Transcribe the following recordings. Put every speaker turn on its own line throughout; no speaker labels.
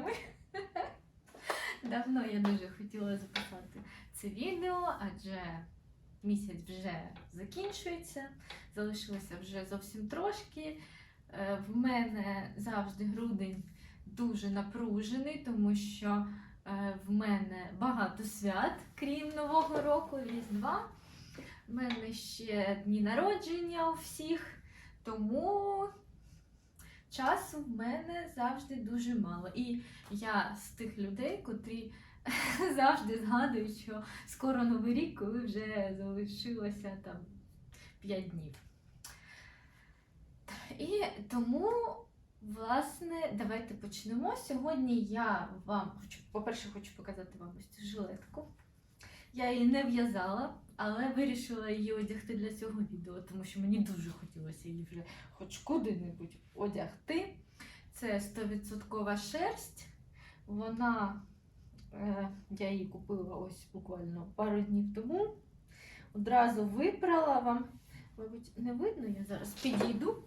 одна. Давно я дуже хотіла записати це відео, адже місяць вже закінчується, залишилося вже зовсім трошки. Е, В мене завжди грудень дуже напружений, тому що е, в мене багато свят, крім Нового року, Різдва. У мене ще дні народження у всіх, тому часу в мене завжди дуже мало. І я з тих людей, котрі завжди згадують, що скоро Новий рік, коли вже залишилося там 5 днів. І тому, власне, давайте почнемо. Сьогодні я вам хочу, по-перше, хочу показати вам ось цю жилетку. Я її не в'язала, але вирішила її одягти для цього відео, тому що мені дуже хотілося її вже хоч куди-небудь одягти. Це 100% шерсть. Вона, е, я її купила ось буквально пару днів тому. Одразу випрала вам. Мабуть, не видно, я зараз підійду.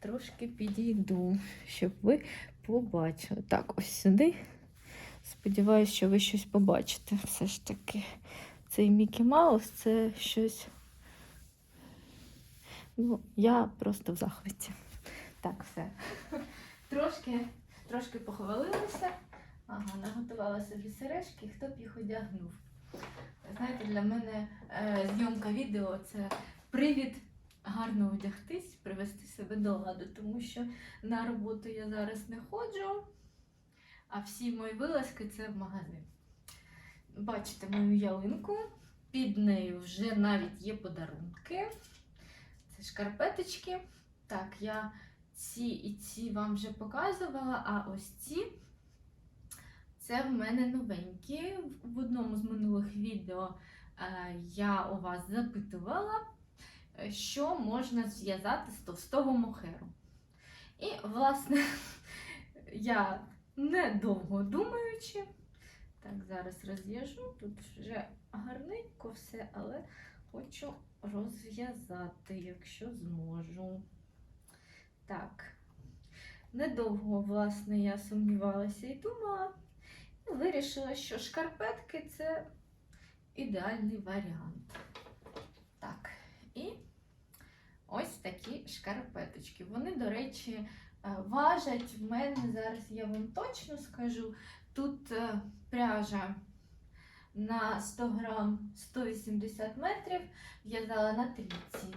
Трошки підійду, щоб ви побачили. Так, ось сюди. Сподіваюсь, що ви щось побачите. Все ж таки, цей Мікі Маус це щось. Ну, я просто в захваті. Так, все. Трошки, трошки похвалилася. Ага, наготувала собі сережки, хто б їх одягнув. Знаєте, для мене е, зйомка відео це привід гарно одягтись, привести себе до ладу, тому що на роботу я зараз не ходжу, а всі мої вилазки це в магазин. Бачите мою ялинку, під нею вже навіть є подарунки. Це шкарпеточки. Так, я ці і ці вам вже показувала, а ось ці це в мене новенькі. В одному з минулих відео е, я у вас запитувала, що можна зв'язати з товстого мохеру. І, власне, я недовго думаючи, так, зараз розв'яжу, тут вже гарненько все, але хочу розв'язати, якщо зможу. Так. Недовго, власне, я сумнівалася і думала, і вирішила, що шкарпетки це ідеальний варіант. Так, і ось такі шкарпеточки. Вони, до речі, важать в мене, зараз я вам точно скажу, тут е, пряжа на 100 грам 180 метрів, в'язала на трійці.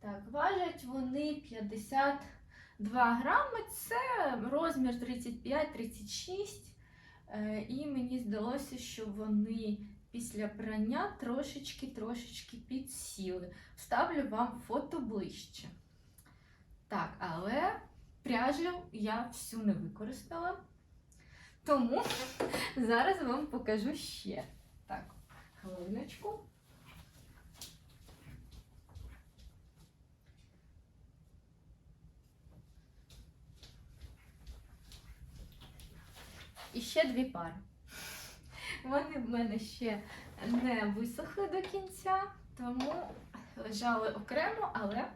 Так, важать вони 52 грами, це розмір 35-36. Е, І мені здалося, що вони після прання трошечки-трошечки підсіли. Вставлю вам фото ближче. Так, але пряжу я всю не використала. Тому зараз вам покажу ще. Так, хвилиночку. І ще дві пари. Вони в мене ще не висохли до кінця, тому лежали окремо, але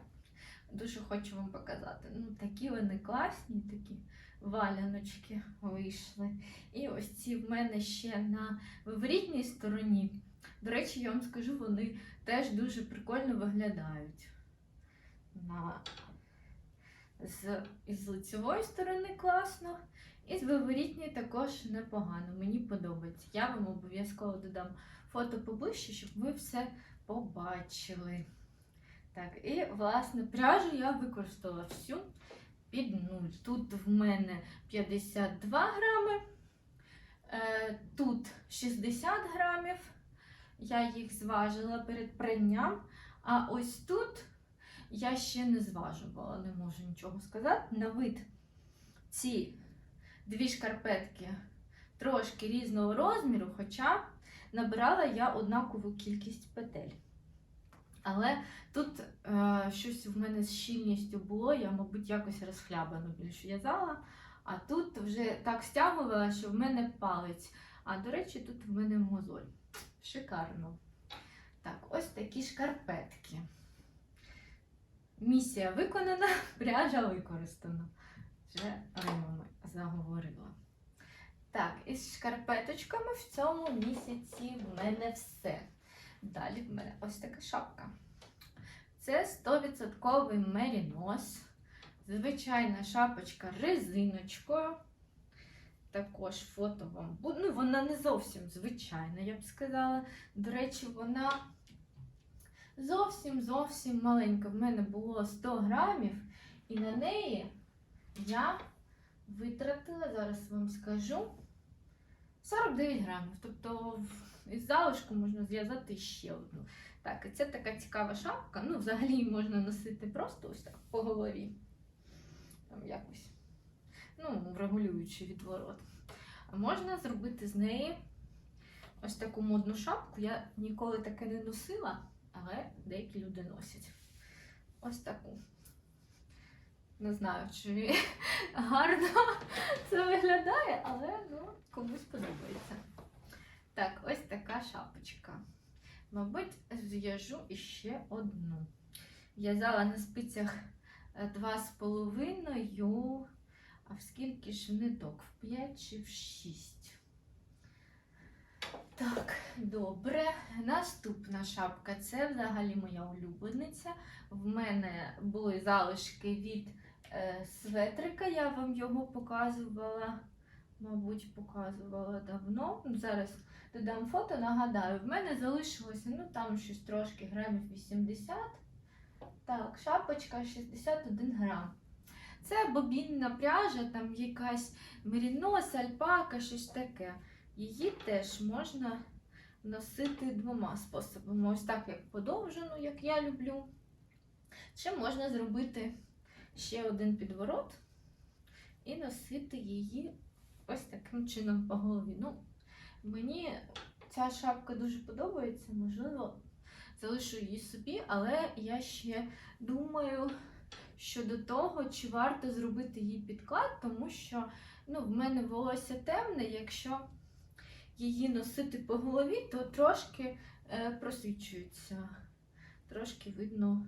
дуже хочу вам показати. Ну, такі вони класні, такі валяночки вийшли. І ось ці в мене ще на виворітній стороні. До речі, я вам скажу, вони теж дуже прикольно виглядають. На... З, із лицевої сторони класно, і з виворітньої також непогано. Мені подобається. Я вам обов'язково додам фото поближче, щоб ви все побачили. Так, і власне пряжу я використала всю під нуль. Тут в мене 52 грами, е, тут 60 грамів. Я їх зважила перед пранням. А ось тут я ще не зважувала, не можу нічого сказати. На вид ці дві шкарпетки трошки різного розміру, хоча набирала я однакову кількість петель. Але тут е, щось в мене з щільністю було, я, мабуть, якось розхлябану більш в'язала. А тут вже так стягувала, що в мене палець. А до речі, тут в мене мозоль. Шикарно. Так, ось такі шкарпетки. Місія виконана, пряжа використана. вже римами заговорила. Так, із шкарпеточками в цьому місяці в мене все. Далі в мене ось така шапка. Це 100% мерінос. Звичайна шапочка резиночкою. Також фото вам. Ну, вона не зовсім звичайна, я б сказала. До речі, вона зовсім зовсім маленька. В мене було 100 грамів, і на неї я витратила, зараз вам скажу, 49 грамів. Тобто із залишку можна зв'язати ще одну. Так, і це така цікава шапка. Ну, взагалі можна носити просто ось так по голові. Там якось. Ну, регулюючи відворот. А можна зробити з неї ось таку модну шапку. Я ніколи таке не носила, але деякі люди носять. Ось таку. Не знаю, чи гарно це виглядає, але ну, комусь подобається. Так, ось така шапочка. Мабуть, зв'яжу іще одну. В'язала на спицях е, два з половиною, а в скільки ж ниток? В 5 чи в 6. Так, добре. Наступна шапка це взагалі моя улюблениця. В мене були залишки від е, светрика, я вам його показувала. Мабуть, показувала давно. Зараз додам фото, нагадаю, в мене залишилося, ну там щось трошки грамів 80. Так, шапочка 61 грам. Це бобінна пряжа, там якась мерінос, альпака, щось таке. Її теж можна носити двома способами. Ось так, як подовжену, як я люблю. Чи можна зробити ще один підворот і носити її ось таким чином по голові. Ну, мені ця шапка дуже подобається, можливо, залишу її собі, але я ще думаю щодо того, чи варто зробити їй підклад, тому що ну, в мене волосся темне, якщо її носити по голові, то трошки е, просвічується. Трошки видно,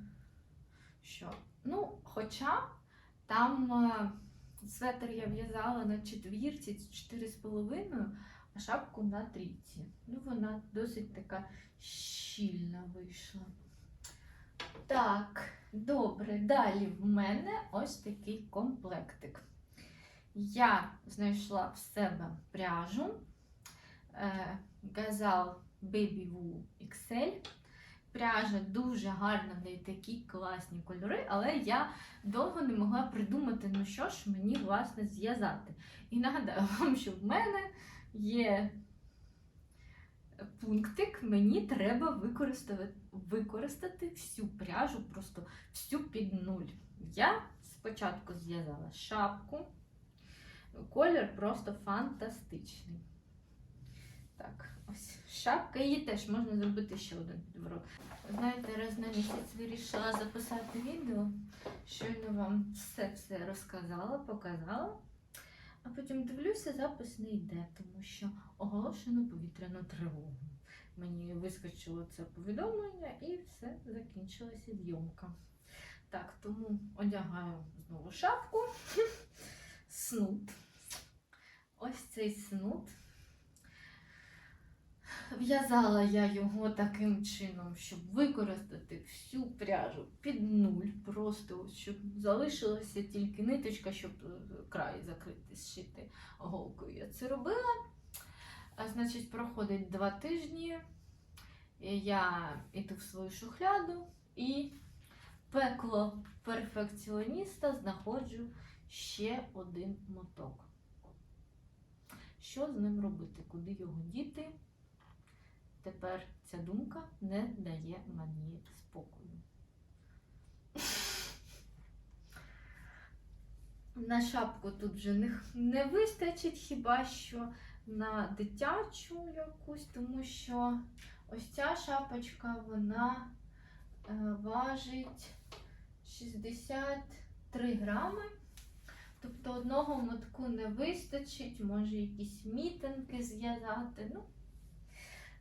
що. Ну, хоча там е, светр я в'язала на четвірці, це 4,5, а шапку на трійці. Ну, вона досить така щільна вийшла. Так, добре, далі в мене ось такий комплектик. Я знайшла в себе пряжу е, Gazal Baby Wool XL. Пряжа дуже гарна, в неї такі класні кольори, але я довго не могла придумати, ну що ж мені власне зв'язати. І нагадаю вам, що в мене є пунктик, мені треба використати, використати всю пряжу, просто всю під нуль. Я спочатку зв'язала шапку. Колір просто фантастичний. Так, ось шапка. Її теж можна зробити ще один підворот. Знаєте, раз на місяць вирішила записати відео. Щойно вам все-все розказала, показала. А потім дивлюся, запис не йде, тому що оголошено повітряну тривогу. Мені вискочило це повідомлення і все, закінчилася зйомка. Так, тому одягаю знову шапку. Снуд. Ось цей снуд. В'язала я його таким чином, щоб використати всю пряжу під нуль, просто щоб залишилася тільки ниточка, щоб е, край закрити, зшити голкою. Я це робила. А, значить, проходить два тижні. Я йду в свою шухляду і пекло перфекціоніста знаходжу ще один моток. Що з ним робити? Куди його діти? Тепер ця думка не дає мені спокою. На шапку тут вже не, не вистачить хіба що на дитячу якусь, тому що ось ця шапочка вона е, важить 63 грами. Тобто одного мотку не вистачить, може якісь мітинги зв'язати. Ну,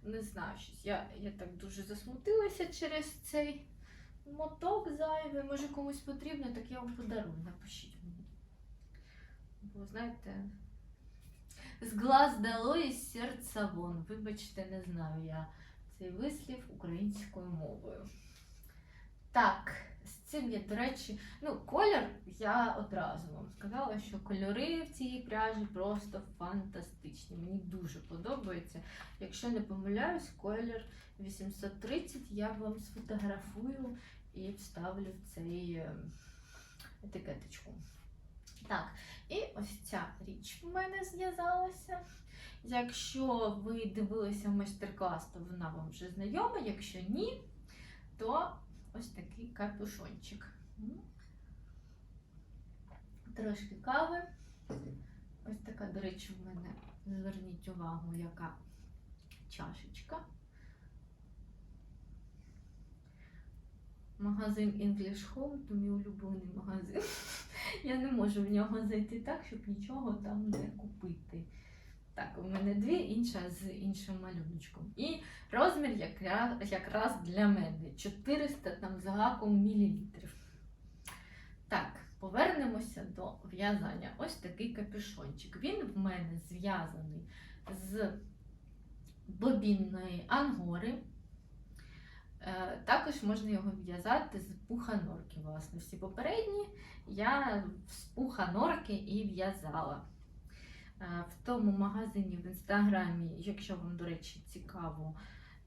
не знаю, щось. Я, я так дуже засмутилася через цей моток зайвий. Може комусь потрібно, так я вам подарую. Напишіть мені. Бо знаєте, з глаз дало і з серця вон. Вибачте, не знаю я цей вислів українською мовою. Так, з цим я, до речі, ну, колір я одразу вам сказала, що кольори в цій пряжі просто фантастичні. Мені дуже подобається. Якщо не помиляюсь, колір 830 я вам сфотографую і вставлю цей е, етикеточку. Так, і ось ця річ в мене зв'язалася. Якщо ви дивилися майстер-клас, то вона вам вже знайома. Якщо ні, то ось такий капюшончик. Трошки кави. Ось така, до речі, в мене, зверніть увагу, яка чашечка. Магазин English Home, то мій улюблений магазин. Я не можу в нього зайти так, щоб нічого там не купити. Так, у мене дві, інша з іншим малюночком. І розмір якраз, якраз для мене 400 там з гаком мілілітрів. Так, повернемося до в'язання. Ось такий капюшончик. Він в мене зв'язаний з бобінної ангори. Е, Також можна його в'язати з пуха норки. Власне, всі попередні я з пуха норки і в'язала. Е, В тому магазині в інстаграмі, якщо вам, до речі, цікаво,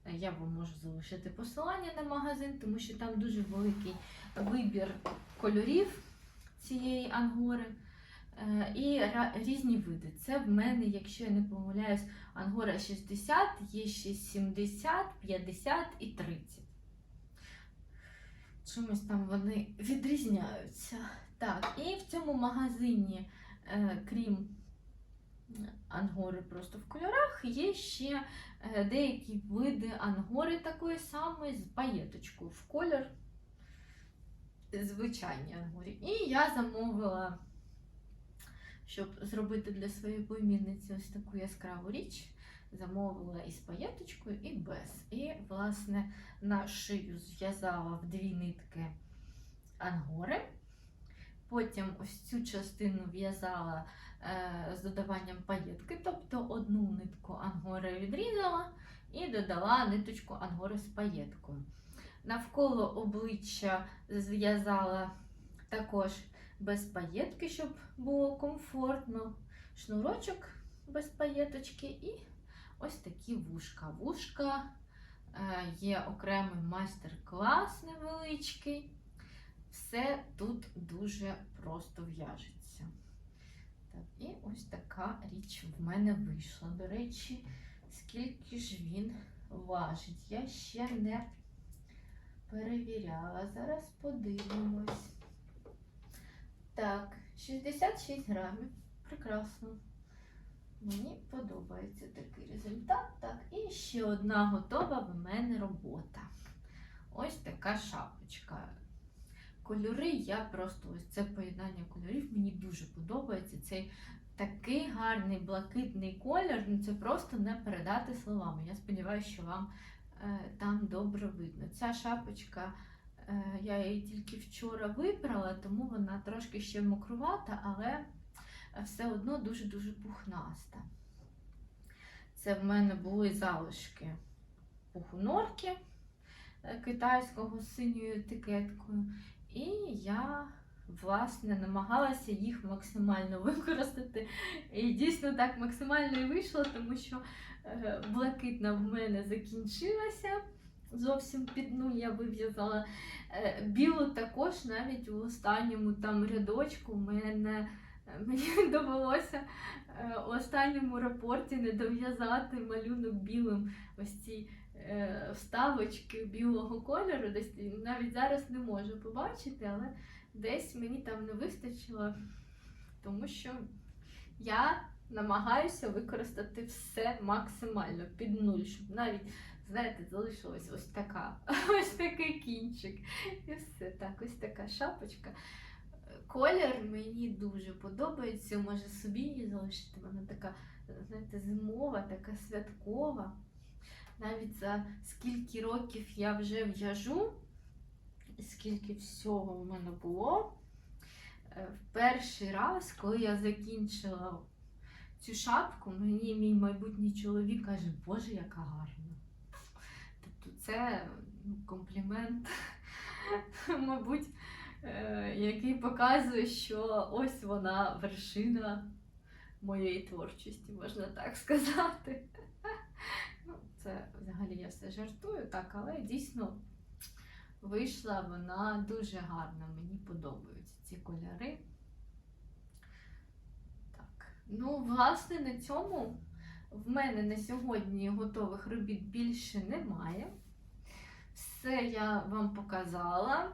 е, я вам можу залишити посилання на магазин, тому що там дуже великий вибір кольорів цієї ангори. е, І різні види. Це в мене, якщо я не помиляюсь, ангора 60, є ще 70, 50 і 30. Чимось там вони відрізняються. Так, і в цьому магазині, крім ангори просто в кольорах, є ще е, деякі види ангори такої самої з паєточкою в колір. Звичайні ангорі. І я замовила, щоб зробити для своєї племінниці ось таку яскраву річ. Замовила із паєточкою, і без. І, власне, на шию зв'язала в дві нитки ангори. Потім ось цю частину в'язала е, з додаванням паєтки, тобто одну нитку ангори відрізала і додала ниточку ангори з паєткою. Навколо обличчя зв'язала також без паєтки, щоб було комфортно. Шнурочок без паєточки і ось такі вушка. Вушка е, є окремий майстер-клас невеличкий. Все тут дуже просто в'яжеться. Так, і ось така річ в мене вийшла. До речі, скільки ж він важить. Я ще не перевіряла. Зараз подивимось. Так, 66 грамів. Прекрасно. Мені подобається такий результат. Так, і ще одна готова в мене робота. Ось така шапочка. Кольори я просто ось це поєднання кольорів мені дуже подобається. Цей такий гарний блакитний колір, ну це просто не передати словами. Я сподіваюся, що вам е, там добре видно. Ця шапочка, е, я її тільки вчора випрала, тому вона трошки ще мокрувата, але все одно дуже-дуже пухнаста. Це в мене були залишки пухунорки е, китайського з синьою етикеткою. І я, власне, намагалася їх максимально використати. І дійсно так максимально і вийшло, тому що е, блакитна в мене закінчилася. Зовсім під нуль я вив'язала. Е, Білу також навіть у останньому там рядочку мене е, мені довелося у останньому рапорті не дов'язати малюнок білим ось ці вставочки білого кольору. Десь навіть зараз не можу побачити, але десь мені там не вистачило, тому що я намагаюся використати все максимально під нуль, щоб навіть, знаєте, залишилась ось така, ось такий кінчик. І все так, ось така шапочка. Колір мені дуже подобається, може собі її залишити. Вона така, знаєте, зимова, така святкова. Навіть за скільки років я вже в'яжу, скільки всього в мене було. Е, В перший раз, коли я закінчила цю шапку, мені мій майбутній чоловік каже, Боже, яка гарна. Тобто це ну, комплімент, мабуть, е, який показує, що ось вона вершина моєї творчості, можна так сказати. Це взагалі я все жартую, так, але дійсно вийшла вона дуже гарна. Мені подобаються ці кольори. Так. Ну, власне, на цьому в мене на сьогодні готових робіт більше немає. Все я вам показала.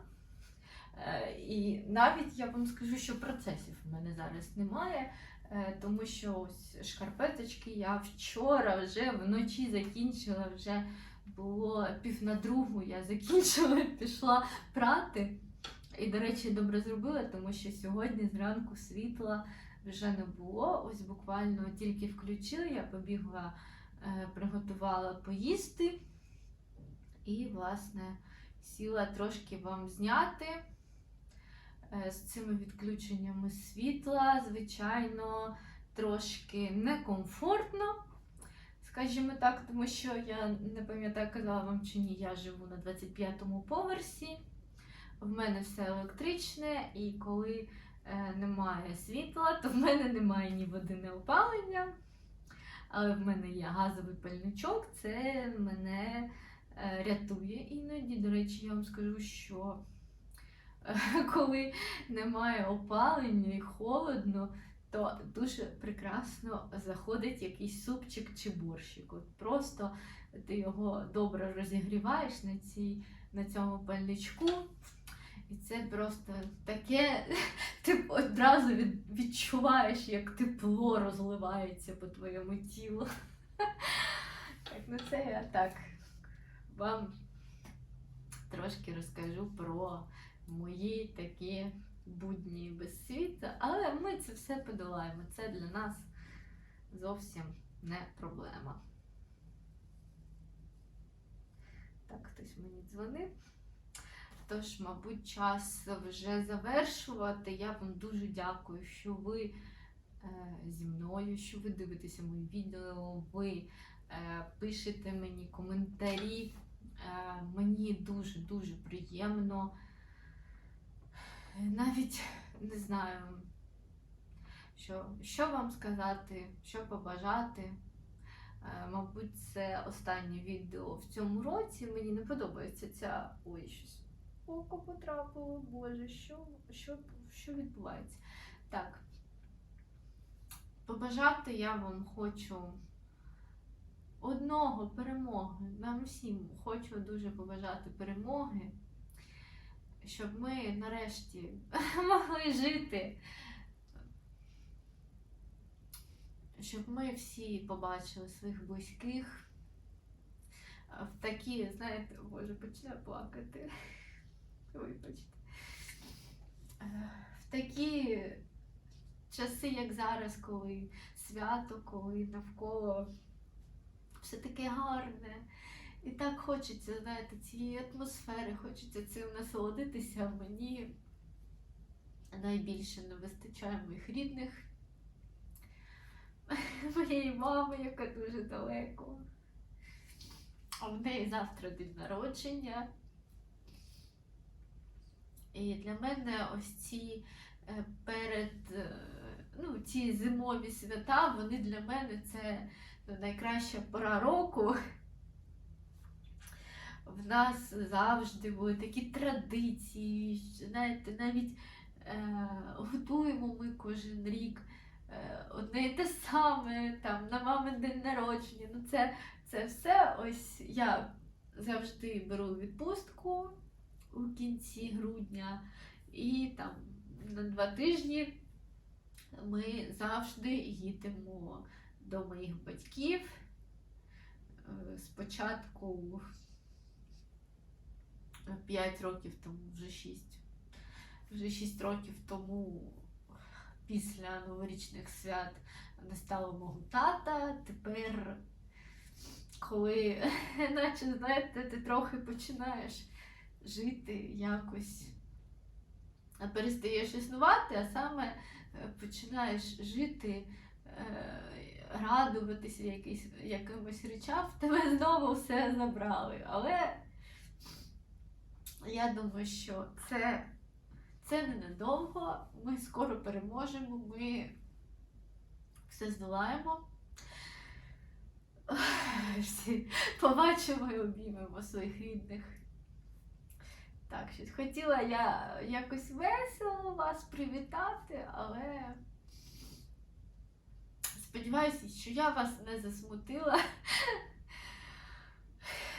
Е, І навіть я вам скажу, що процесів в мене зараз немає, тому що ось шкарпеточки я вчора вже вночі закінчила, вже було пів на другу, я закінчила, пішла прати. І, до речі, добре зробила, тому що сьогодні зранку світла вже не було. Ось буквально тільки включили, я побігла, е, приготувала поїсти. І, власне, сіла трошки вам зняти е, з цими відключеннями світла. Звичайно, трошки некомфортно, скажімо так, тому що я не пам'ятаю, казала вам чи ні, я живу на 25-му поверсі. В мене все електричне, і коли е, немає світла, то в мене немає ні води, ні опалення. Але в мене є газовий пальничок, це мене е, рятує іноді. До речі, я вам скажу, що е, коли немає опалення і холодно, то дуже прекрасно заходить якийсь супчик чи борщик. От просто ти його добре розігріваєш на, цій, на цьому пальничку. І це просто таке, ти одразу від, відчуваєш, як тепло розливається по твоєму тілу. Так, ну це я так вам трошки розкажу про мої такі будні без світла, але ми це все подолаємо. Це для нас зовсім не проблема. Так, хтось мені дзвонив. Тож, мабуть, час вже завершувати. Я вам дуже дякую, що ви е, зі мною, що ви дивитеся мої відео, ви е, пишете мені коментарі. Е, мені дуже-дуже приємно. Навіть не знаю, що, що вам сказати, що побажати. Е, Мабуть, це останнє відео в цьому році. Мені не подобається ця. Ой, щось око потрапило, Боже, що, що, що відбувається? Так. Побажати я вам хочу одного перемоги. Нам всім хочу дуже побажати перемоги, щоб ми нарешті могли жити. Щоб ми всі побачили своїх близьких в такі, знаєте, боже, починаю плакати. Вибачте. В такі часи, як зараз, коли свято, коли навколо все таке гарне. І так хочеться, знаєте, цієї атмосфери, хочеться цим насолодитися. Мені найбільше не вистачає моїх рідних, моєї мами, яка дуже далеко. А в неї завтра день народження. І для мене ось ці е, перед е, ну, ці зимові свята, вони для мене це найкраща пора року. В нас завжди були такі традиції, знаєте, навіть е, готуємо ми кожен рік е, одне і те саме, там, на мамин день народження. Ну, це, це все ось я завжди беру відпустку у кінці грудня, і там на два тижні ми завжди їдемо до моїх батьків. Е, Спочатку 5 років тому, вже 6. Вже 6 років тому, після новорічних свят, не стало мого тата. Тепер, коли, наче, знаєте, ти трохи починаєш жити якось перестаєш існувати, а саме е, починаєш жити, е, радуватися якимось речам, тебе знову все забрали. Але я думаю, що це, це ненадовго, ми скоро переможемо, ми все здолаємо. Всі побачимо і обіймемо своїх рідних. Так, щось хотіла я якось весело вас привітати, але сподіваюся, що я вас не засмутила.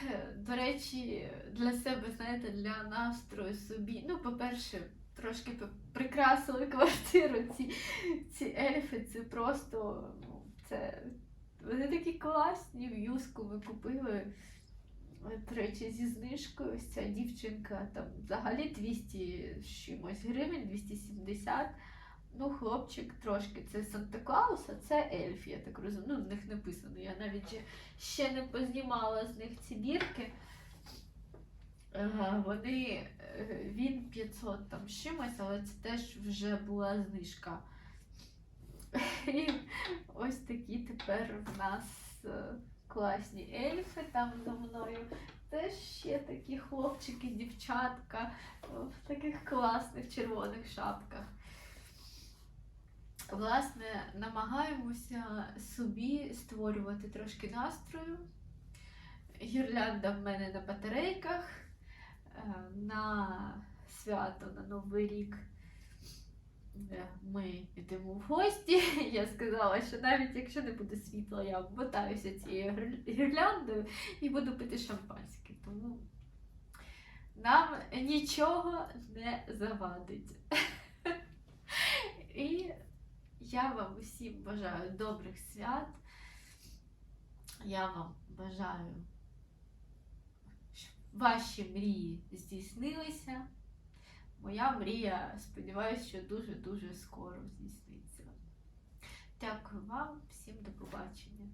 До речі, для себе, знаєте, для настрою собі. Ну, по-перше, трошки прикрасили квартиру. Ці, ці ельфи, це просто ну, це. Вони такі класні, в юску ми купили. До речі, зі знижкою ось ця дівчинка там взагалі 200 чимось гривень, 270. Ну, хлопчик трошки це Санта Клаус, а це ельф, я так розумію. Ну, в них написано. Я навіть ще- не познімала з них ці бірки. Вони, е, він 500 там з чимось, але це теж вже була знижка. І ось такі тепер в нас е, класні ельфи там за мною. Теж ще такі хлопчики, дівчатка в таких класних червоних шапках. Власне, намагаємося собі створювати трошки настрою. Гірлянда в мене на батарейках е, на свято, на Новий рік. Е, Ми йдемо в гості. Я сказала, що навіть якщо не буде світла, я обмотаюся цією гірляндою і буду пити шампанське. Тому нам нічого не завадить. І я вам усім бажаю добрих свят. Я вам бажаю, щоб ваші мрії здійснилися. Моя мрія, сподіваюся, що дуже-дуже скоро здійсниться. Дякую вам, всім до побачення.